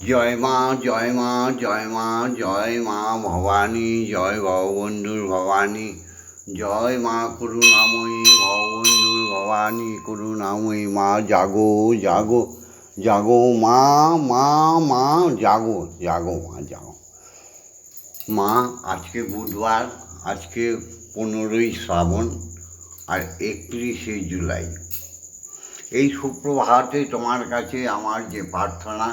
জয় মা জয় মা জয় মা জয় মা ভবানী, জয় ভববন্ধুর ভবানী, জয় মা করুণাময়ী ভববন্ধুর ভবানী, করুণাময়ী মা, জাগো জাগো জাগো মা মা মা, জাগো জাগো মা জাগো। মা, আজকে বুধবার, আজকে পনেরোই শ্রাবণ আর একত্রিশে জুলাই। এই সুপ্রভাতে তোমার কাছে আমার যে প্রার্থনা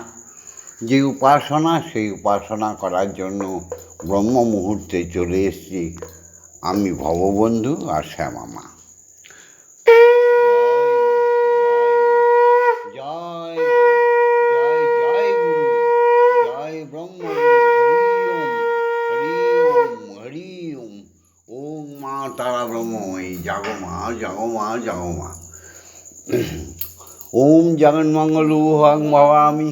যে উপাসনা সেই উপাসনা করার জন্য ব্রহ্ম মুহূর্তে চলে এসেছি আমি ভববন্ধু আর শ্যামা মা জয় মা, জয় জয় জয় ব্রহ্ম তারা ব্রহ্মময়ী জাগো মা জাগো মা জাগো মা ওম জগন্মঙ্গল হং ভবামি আমি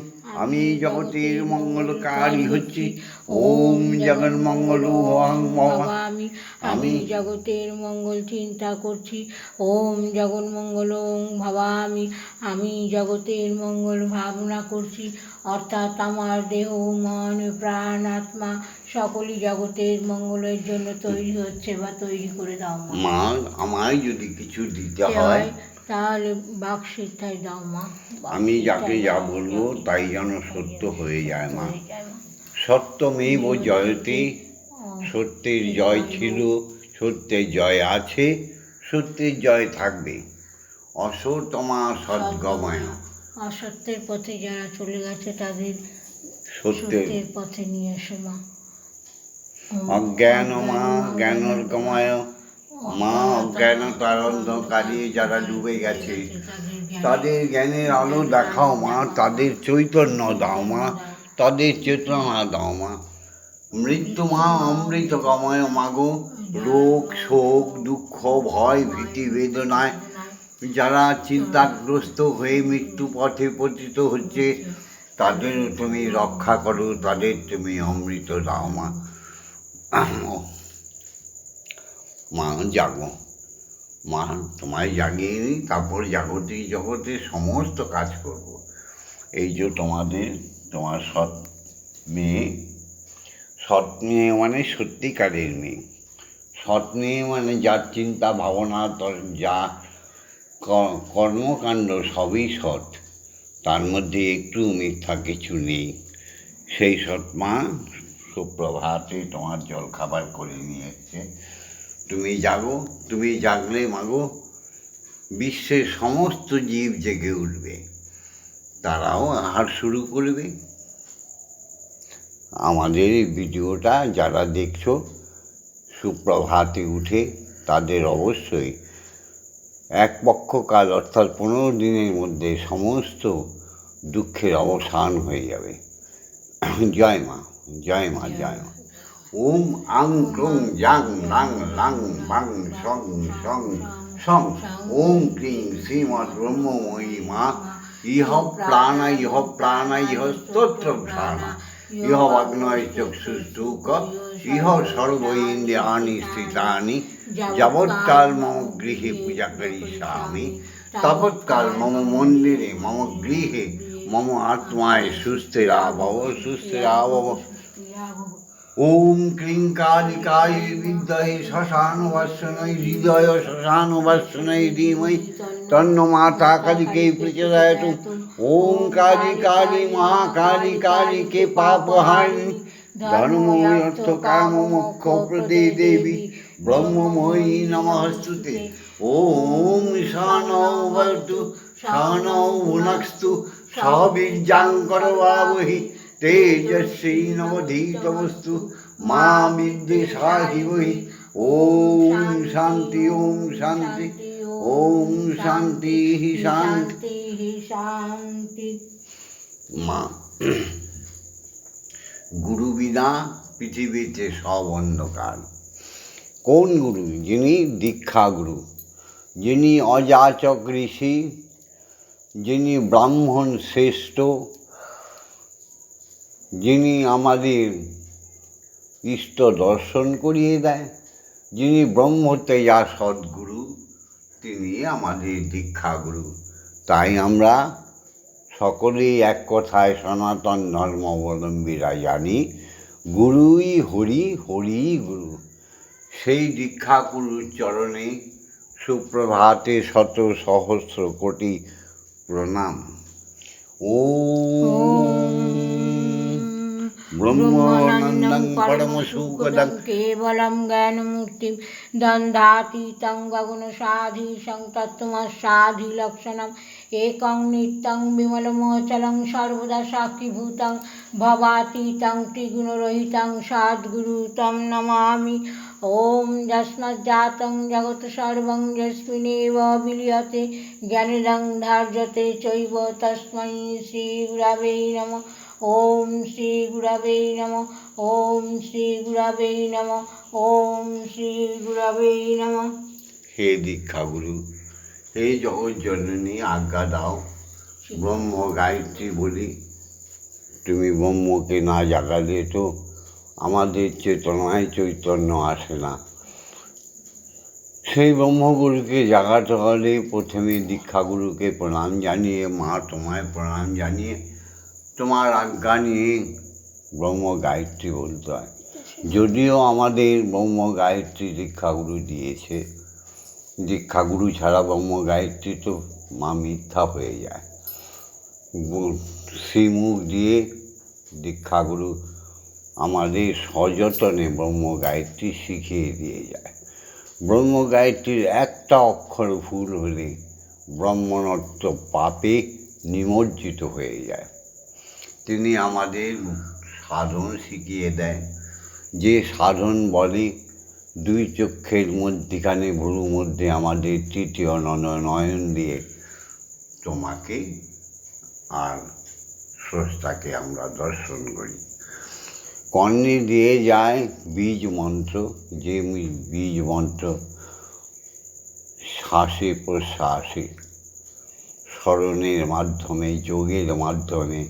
জগতের মঙ্গলকারী হচ্ছি। ওম জগন্মঙ্গল হং ভবা আমি আমি আমি জগতের মঙ্গল চিন্তা করছি। ওম জগন মঙ্গল ওম ভাবামি। আমি জগতের মঙ্গল ভাবনা করছি। অর্থাৎ আমার দেহ মন প্রাণ আত্মা সকলই জগতের মঙ্গলের জন্য তৈরি হচ্ছে বা তৈরি করে দাও মা। আমায় যদি কিছু দিতে হয় তাহলে বাক সিদ্ধাই দাও মা। আমি যাকে যা বলব তাই যেন সত্য হয়ে যায় মা। হয়ে সত্যমেব জয়তে সত্যের জয় ছিল সত্যের জয় আছে সত্যের জয় থাকবে। অসতমা সদ্গময়। অসত্যের পথে যারা চলে গেছে তাদের সত্যের পথে নিয়ে এসো মা। অজ্ঞান মা জ্ঞানর গময় মা অজ্ঞান তারন্ধকারী যারা ডুবে গেছে, তাদের জ্ঞানের আলো দেখাও মা, তাদের চৈতন্য দাও মা, তাদের চেতনা দাও মা। মৃত্যু মা, অমৃত গময় মাগো, রোগ, শোক, দুঃখ, ভয়, ভীতি, বেদনায়। যারা চিন্তাগ্রস্ত হয়ে মৃত্যু পথে পতিত হচ্ছে, তাদের তুমি রক্ষা করো, তাদের তুমি অমৃত দাও মা। মা জাগো। মা তোমায় জাগিয়ে নিই তারপর জাগতিক জগতে সমস্ত কাজ করব। এই যে তোমাদের, তোমার সৎ মেয়ে সৎ মেয়ে মানে সত্যিকারের মেয়ে। সৎ মেয়ে মানে যার চিন্তা ভাবনা যা কর্মকাণ্ড সবই সৎ। তার মধ্যে একটু মিথ্যা কিছু নেই। সেই সৎ মা সুপ্রভাতে তোমার জল খাবার করে নিয়ে এসছে। তুমি জাগো, তুমি জাগলে মাগো, বিশ্বের সমস্ত জীব জেগে উঠবে। তারাও আহার শুরু করবে। আমাদের এই ভিডিওটা যারা দেখছ, সুপ্রভাতে উঠে তাদের অবশ্যই এক পক্ষকাল অর্থাৎ পনেরো দিনের মধ্যে সমস্ত দুঃখের অবসান হয়ে যাবে। জয় মা জয় মা জয় মা। ওম আং ক্রং জাং লাং লাং বাং, সং সং সং। ওম ক্রিং শ্রীমৎ ব্রহ্মময়ী মা। ইহ প্রাণা ইহ প্রাণা, ইহ স্তোত্র প্রাণা ইহ অগ্নয় চক্ষুষ্টুক ইহ সর্ব ইন্দ্রিয়ানি স্থিতানি যাবৎকাল মম গৃহে পূজা করিষ্যামি তাবৎকাল মম মন্দিরে মম গৃহে মম আত্মায় সুস্থিরাভব সুস্থিরাভব ওম ক্রিং কালিকায় বিদ্মহে শ্মশানবাসনৈ হৃদয় শ্মশানবাসনৈ ধীমহি তন্ন মাতা কালিকে প্রচোদয়াত ওম কালী কালী মা কালী কালী কে পাপহারিণী ধর্মময়ী অর্থ কাম মোক্ষ প্রদে দেবী। ব্রহ্মময়ী নমস্তুতে ওম শানৌ ভবতু শানৌ ভুনস্তু সহবীর্যাং করবাবহি। মা বিদ্বেষাহি বহি ওম শান্তি ওম শান্তি ওম শান্তি শান্তি শান্তি মা গুরু বিনা পৃথিবীতে সব অন্ধকার। কোন গুরু? যিনি দীক্ষা গুরু। যিনি অযাচক ঋষি। যিনি ব্রাহ্মণ শ্রেষ্ঠ। যিনি আমাদের ইষ্ট দর্শন করিয়ে দেয়, যিনি ব্রহ্মতেজা সদ্গুরু, তিনি আমাদের দীক্ষাগুরু। তাই আমরা সকলেই এক কথায় সনাতন ধর্মাবলম্বীরা জানি, গুরুই হরি হরি গুরু। সেই দীক্ষা গুরুর চরণে সুপ্রভাতে শত সহস্র কোটি প্রণাম। ও ব্রহ্মানন্দং পরমসুখদং কেবলম জ্ঞানমূর্তিম দন্ধাতীতং গগুণসাধি সংতত্তমসাধি লক্ষণম একং নিত্যং বিমলমোচলং সর্বদা সাক্ষীভূতং ভবাতীতং ত্রিগুণরহিতং সদ্গুরুতম নমামি ওম যস্মজ্জাতং জগৎ সর্বং যস্মিনেব বিলিয়তে জ্ঞানিদং ধার্যতে চৈব তস্मै শ্রীগুরাবেই নমঃ ওম শ্রী গুরাবে নম, ওম শ্রী গুরাবে নম, ওম শ্রী গুরাবে নম। হে দীক্ষাগুরু হে জগৎ জননী আজ্ঞা দাও। ব্রহ্ম গায়ত্রী বলি, তুমি ব্রহ্মকে না জাগালে তো আমাদের চেতনায় চৈতন্য আসে না। সেই ব্রহ্মগুরুকে জাগাতে হলে প্রথমে দীক্ষাগুরুকে প্রণাম জানিয়ে, মা তোমায় প্রণাম জানিয়ে তোমার আজ্ঞা নিয়ে ব্রহ্ম গায়ত্রী বলতে হয়। যদিও আমাদের ব্রহ্ম গায়ত্রী দীক্ষাগুরু দিয়েছে। দীক্ষাগুরু ছাড়া ব্রহ্ম গায়ত্রী তো মা মিথ্যা হয়ে যায়। শ্রীমুখ দিয়ে দীক্ষাগুরু আমাদের সযতনে ব্রহ্ম গায়ত্রী শিখিয়ে দিয়ে যায়। ব্রহ্ম গায়ত্রীর একটা অক্ষর ভুল হলে ব্রহ্মণত্ব পাপে নিমজ্জিত হয়ে যায়। তিনি আমাদের সাধন শিখিয়ে দেয় যে সাধন বলে, দুই চক্ষের মধ্যিখানে ভুরুর মধ্যে আমাদের তৃতীয় নয়ন দিয়ে তোমাকে আর স্রষ্টাকে আমরা দর্শন করি। কর্ণে দিয়ে যায় বীজ মন্ত্র, যে বীজ মন্ত্র শ্বাসে প্রশ্বাসে স্মরণের মাধ্যমে, যোগের মাধ্যমে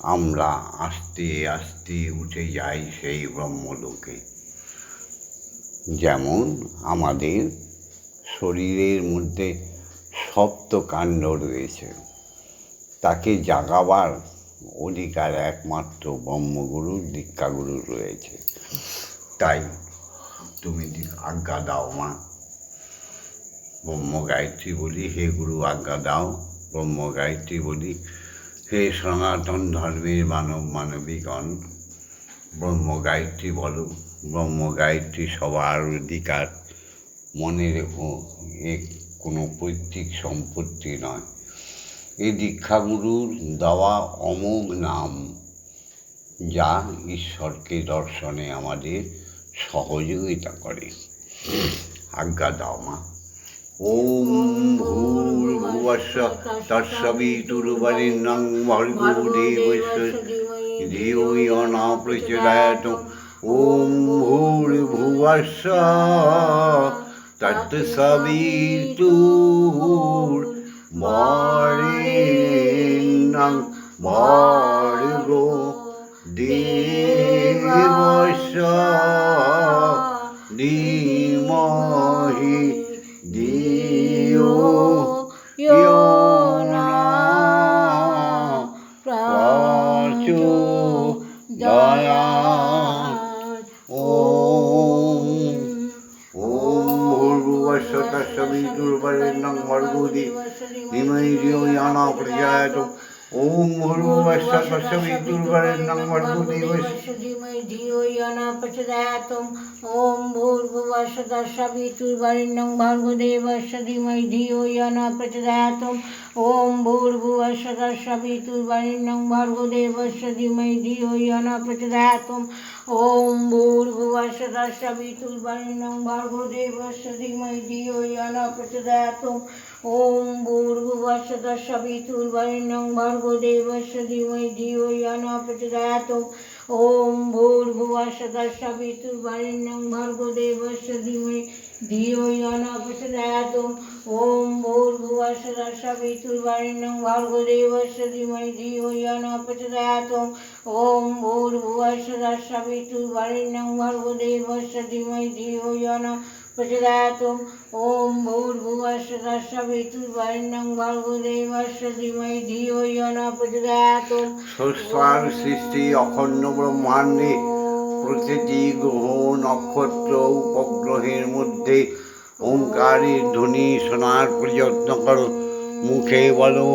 আমরা আস্তে আস্তে উঠে যাই সেই ব্রহ্মলোকে। যেমন আমাদের শরীরের মধ্যে সপ্তকাণ্ড রয়েছে, তাকে জাগাবার অধিকার একমাত্র ব্রহ্মগুরুর দীক্ষাগুরু রয়েছে। তাই তুমি আজ্ঞা দাও মা। ব্রহ্ম গায়ত্রী বলি, হে গুরু, আজ্ঞা দাও। ব্রহ্ম গায়ত্রী বলি হে সনাতন ধর্মের মানব মানবীগণ, ব্রহ্ম গায়ত্রী বলো, ব্রহ্ম গায়ত্রী সবার অধিকার। মনে রেখো এ কোনো পৈতৃক সম্পত্তি নয়। এই দীক্ষাগুরুর দেওয়া অমোঘ নাম, যা ঈশ্বরকে দর্শনে আমাদের সহযোগিতা করে। আজ্ঞা দাও মা। ওম ভূর্ভুবস্ব তৎসবিতুর্বরেণ্যং ভর্গো দেবস্য ধিয়ো প্রচোদয়াত ওম ভূর্ভুবস্ব তৎসবিতুর্বরেণ্যং ভর্গো দেবস্য ধীমহি ভূর্ভুবস্য ধীমহি ধিয়ো য়ো ন প্রচোদয়াত ওম ओम मरुवस्वी दुर्वरण्यं मर्गुदेवस्मै धियोयनपचदातुम् ॐ भूर्भुवस्वी दुर्वरण्यं भर्गुदेवस्य धीमहि धियोयनपचदातुम् ॐ भूर्भुवस्वी दुर्वरण्यं भर्गुदेवस्य धीमहि धियोयनपचदातुम् ॐ भूर्भुवस्वी दुर्वरण्यं भर्गुदेवस्य धीमहि धियोयनपचदातुम् ওম ভূর্ভুবশতসবিতুর্বরেণ্যং ভর্গদেবস্য ধীমহি ধিয়ো য় ন প্রচোদয়াত ওম ভূর্ভুবশতসবিতুর্বরেণ্যং ভর্গদেবস্য ধীমহি ধিয়ো য় ন প্রচোদয়াত ওম ভূর্ভুবশতসবিতুর্বরেণ্যং ভর্গদেবস্য ধীমহি ধিয়ো য় ন প্রচোদয়াত ওম ভূর্ভুবশতসবিতুর্বরেণ্যং ভর্গদেবস্য ধীমহি ধিয়ো য় ন প্রচোদয়াত ওম ভূর্ভুবস্বসবিতুর্বর্ণং ভর্গদেবস্ব ধীমহি ধিয়ো ন প্রচোদয়াত সুস্বান সৃষ্টি অখণ্ড ব্রহ্মাণ্ডে প্রতিটি গ্রহ নক্ষত্র উপগ্রহের মধ্যে ওঙ্কারের ধ্বনি শোনার প্রযত্ন কর মুখে বলো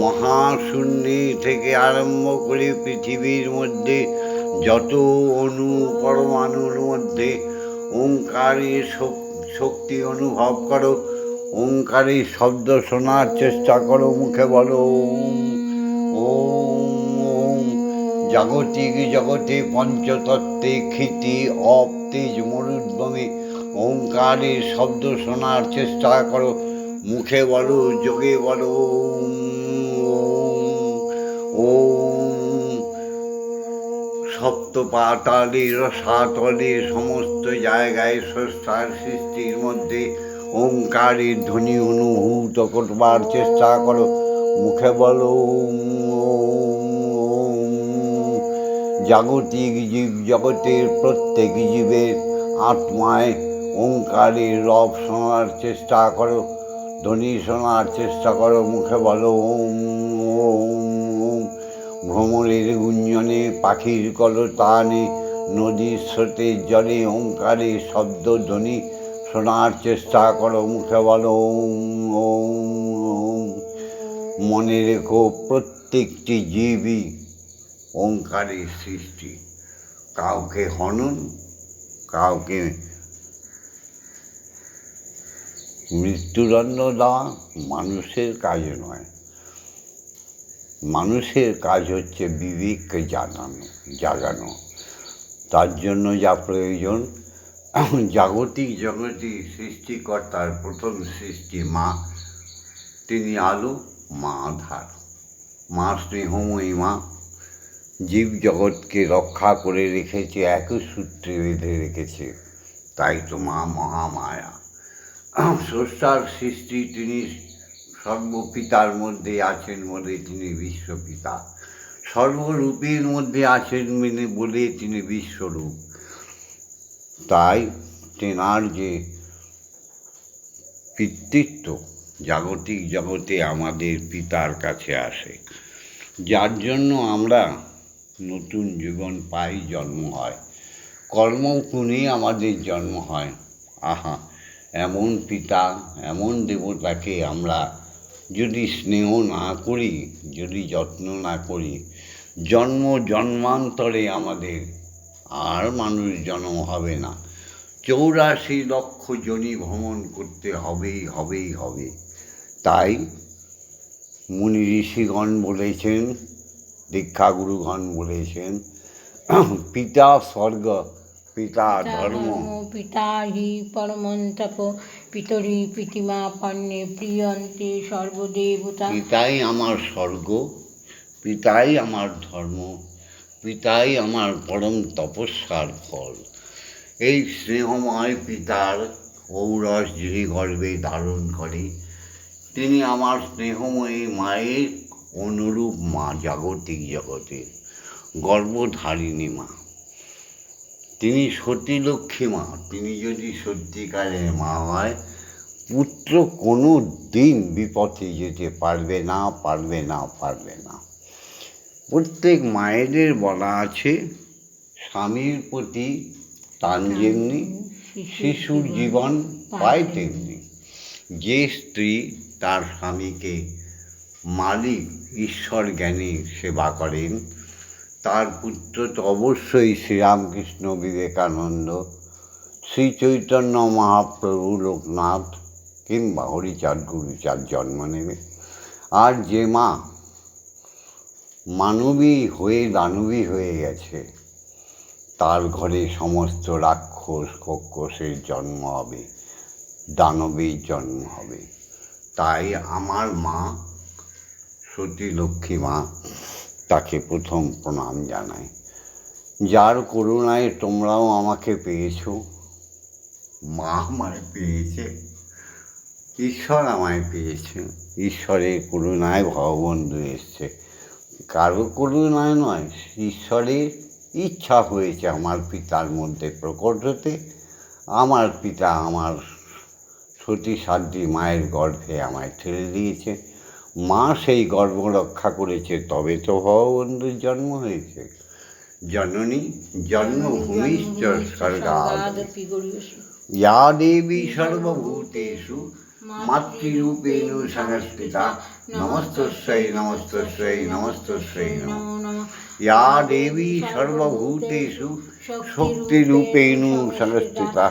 মহাশূন্য থেকে আরম্ভ করে পৃথিবীর মধ্যে যত অণু পরমাণুর মধ্যে ওঙ্কারের শক- শক্তি অনুভব করো ওঙ্কারের শব্দ শোনার চেষ্টা করো মুখে বলো, ওম ওম জাগতিক জগতে পঞ্চতত্ত্বে ক্ষিতি অপ তেজ মরুদ্গমে ওঙ্কারের শব্দ শোনার চেষ্টা করো, মুখে বলো, যোগে বলো ওম ওম। সপ্ত পাতালে রসাতলে সমস্ত জায়গায় স্রষ্টার সৃষ্টির মধ্যে ওঙ্কারের ধ্বনি অনুভূত করবার চেষ্টা করো। মুখে বলো। জাগতিক জীব জগতের প্রত্যেক জীবের আত্মায় ওঙ্কারের রব শোনার চেষ্টা করো, ধ্বনি শোনার চেষ্টা করো। মুখে বলো, ওম ওম। ভ্রমণের গুঞ্জনে, পাখির কলতানে, নদীর স্রোতের জলে ওঙ্কারে শব্দ ধ্বনি, শোনার চেষ্টা করো, মুখে বলো, ওম মনে রেখো, প্রত্যেকটি জীবই ওঙ্কারের সৃষ্টি। কাউকে হনন, কাউকে মৃত্যুদণ্ড দেওয়া মানুষের কাজ নয়। মানুষের কাজ হচ্ছে বিবেককে জানানো, জাগানো। তার জন্য যা প্রয়োজন, জাগতিক জগতি সৃষ্টিকর্তার প্রথম সৃষ্টি মা, তিনি আলো, মা আধার। মা স্নেহময়ী মা জীব জগৎকে রক্ষা করে রেখেছে, একই সূত্রে বেঁধে রেখেছে। তাই তো মা মহামায়া। স্রষ্টার সৃষ্টি তিনি সর্বপিতার মধ্যে আছেন বলে তিনি বিশ্বপিতা। সর্বরূপের মধ্যে আছেন মেনে বলে তিনি বিশ্বরূপ। তাই তেনার যে পিতৃত্ব জাগতিক জগতে আমাদের পিতার কাছে আসে, যার জন্য আমরা নতুন জীবন পাই, জন্ম হয়। কর্ম গুণে আমাদের জন্ম হয়। আহা, এমন পিতা, এমন দেবতাকে আমরা যদি স্নেহ না করি, যদি যত্ন না করি, জন্ম জন্মান্তরে আমাদের আর মানুষ জন্ম হবে না। চৌরাশি লক্ষ জনি ভ্রমণ করতে হবেই হবেই, হবে। তাই মুনি ঋষিগণ বলেছেন, দীক্ষাগুরুগণ বলেছেন, পিতা স্বর্গ পিতা ধর্ম। পিতা হি পরমন্তপ পিতরি পিতিমা পণ্যে প্রিয়ন্তে সর্বদেবতা। পিতাই আমার স্বর্গ পিতাই আমার ধর্ম পিতাই আমার পরম তপস্যার ফল। এই স্নেহময় পিতার ঔরস যিনি গর্বে ধারণ করে তিনি আমার স্নেহময়ী মায়ের অনুরূপ মা জাগতিক জগতে গর্বধারিণী মা। তিনি সতী লক্ষ্মী মা। তিনি যদি সত্যিকারের মা হয়, পুত্র কোনো দিন বিপথে যেতে পারবে না পারবে না পারবে না। প্রত্যেক মায়েদের বলা আছে, স্বামীর প্রতি টান যেমনি শিশুর জীবন পায় তেমনি। যে স্ত্রী তার স্বামীকে মালিক ঈশ্বর জ্ঞানী সেবা করেন তার পুত্র তো অবশ্যই শ্রীরামকৃষ্ণ বিবেকানন্দ শ্রী চৈতন্য মহাপ্রভু লোকনাথ কিংবা হরিচাঁদ গুরুচাঁদ জন্ম নেবে। আর যে মা মানবী হয়ে দানবী হয়ে গেছে, তার ঘরে সমস্ত রাক্ষস কক্ষসের জন্ম হবে, দানবীর জন্ম হবে। তাই আমার মা, সতী লক্ষ্মী মা তাকে প্রথম প্রণাম জানাই যার করুণায় তোমরাও আমাকে পেয়েছ। মা আমায় পেয়েছে। ঈশ্বর আমায় পেয়েছে। ঈশ্বরের করুণায় ভগবন্ধু এসছে। কারও করুণায় নয়, ঈশ্বরের ইচ্ছা হয়েছে আমার পিতার মধ্যে প্রকট হতে। আমার পিতা আমার সতী সাধ্যী মায়ের গর্ভে আমায় ঠেলে দিয়েছে। মা সেই গর্ব রক্ষা করেছে, তবে তো ভগবন্ধুর জন্ম হয়েছে। জননী জন্মভূমিশ্চ স্বর্গাদ ইয়া দেবী সর্বভূতেষু মাতৃরূপেণ সংস্থিতা নমস্তস্যৈ নমস্তস্যৈ নমস্তস্যৈ নমঃ। ইয়া দেবী সর্বভূতেষু শক্তিরূপেণ সংস্থিতা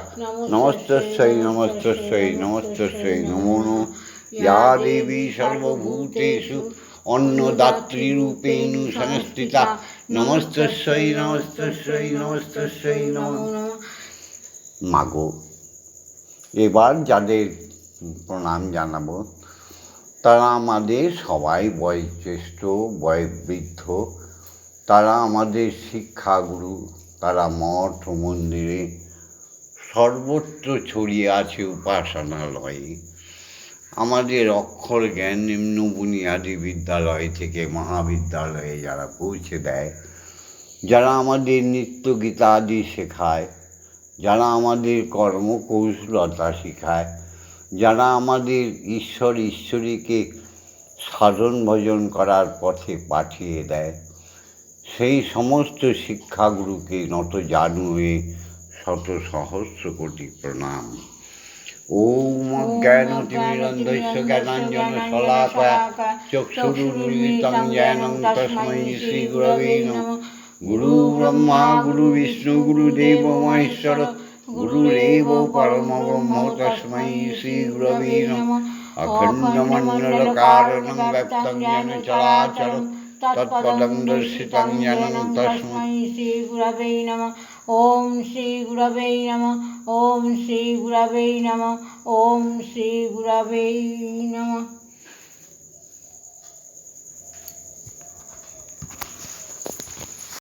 নমস্তস্যৈ নমস্তস্যৈ নমস্তস্যৈ নমো নমঃ। ইয়া দেবী সর্বভূতেষু অন্নদাত্রীরূপেণ সংস্থিতা নমস্তস্যৈ নমস্তস্যৈ নমস্তস্যৈ নমঃ মাগো এবার যাদের প্রণাম জানাব তারা আমাদের সবাই বয়োজ্যেষ্ঠ বয়োবৃদ্ধ তারা আমাদের শিক্ষাগুরু তারা মঠ মন্দিরে সর্বত্র ছড়িয়ে আছে উপাসনালয়ে। আমাদের অক্ষর জ্ঞান নিম্ন বুনিয়াদী বিদ্যালয় থেকে মহাবিদ্যালয়ে যারা পৌঁছে দেয়, যারা আমাদের নিত্য গীতা আদি শেখায়, যারা আমাদের কর্মকৌশলতা শেখায়, যারা আমাদের ঈশ্বর ঈশ্বরীকে সাধন ভজন করার পথে পাঠিয়ে দেয়, সেই সমস্ত শিক্ষাগুরুকে নত জানু হয়ে শত সহস্র কোটি প্রণাম। ওম জ্ঞান তিমিরন্ধস্য জ্ঞানাঞ্জন শলাকা চক্ষুরুন্মিতং জ্ঞানং তস্মৈ শ্রীগুরবে নম গুরু ব্রহ্মা গুরু বিষ্ণু গুরুদেব মহেশ্বর গুরুরেব পরম ব্রহ্ম তস্মৈ শ্রীগুরবে নম অখণ্ডমণ্ডলকারণং ব্যক্তং জ্ঞান চলাচল তৎপদং দর্শিতং জ্ঞানং তস্মৈ শ্রীগুরবে নমঃ ওম শ্রী গুরবে নম ওম শ্রী গুরবে নম ওম শ্রী গুরবে নমঃ।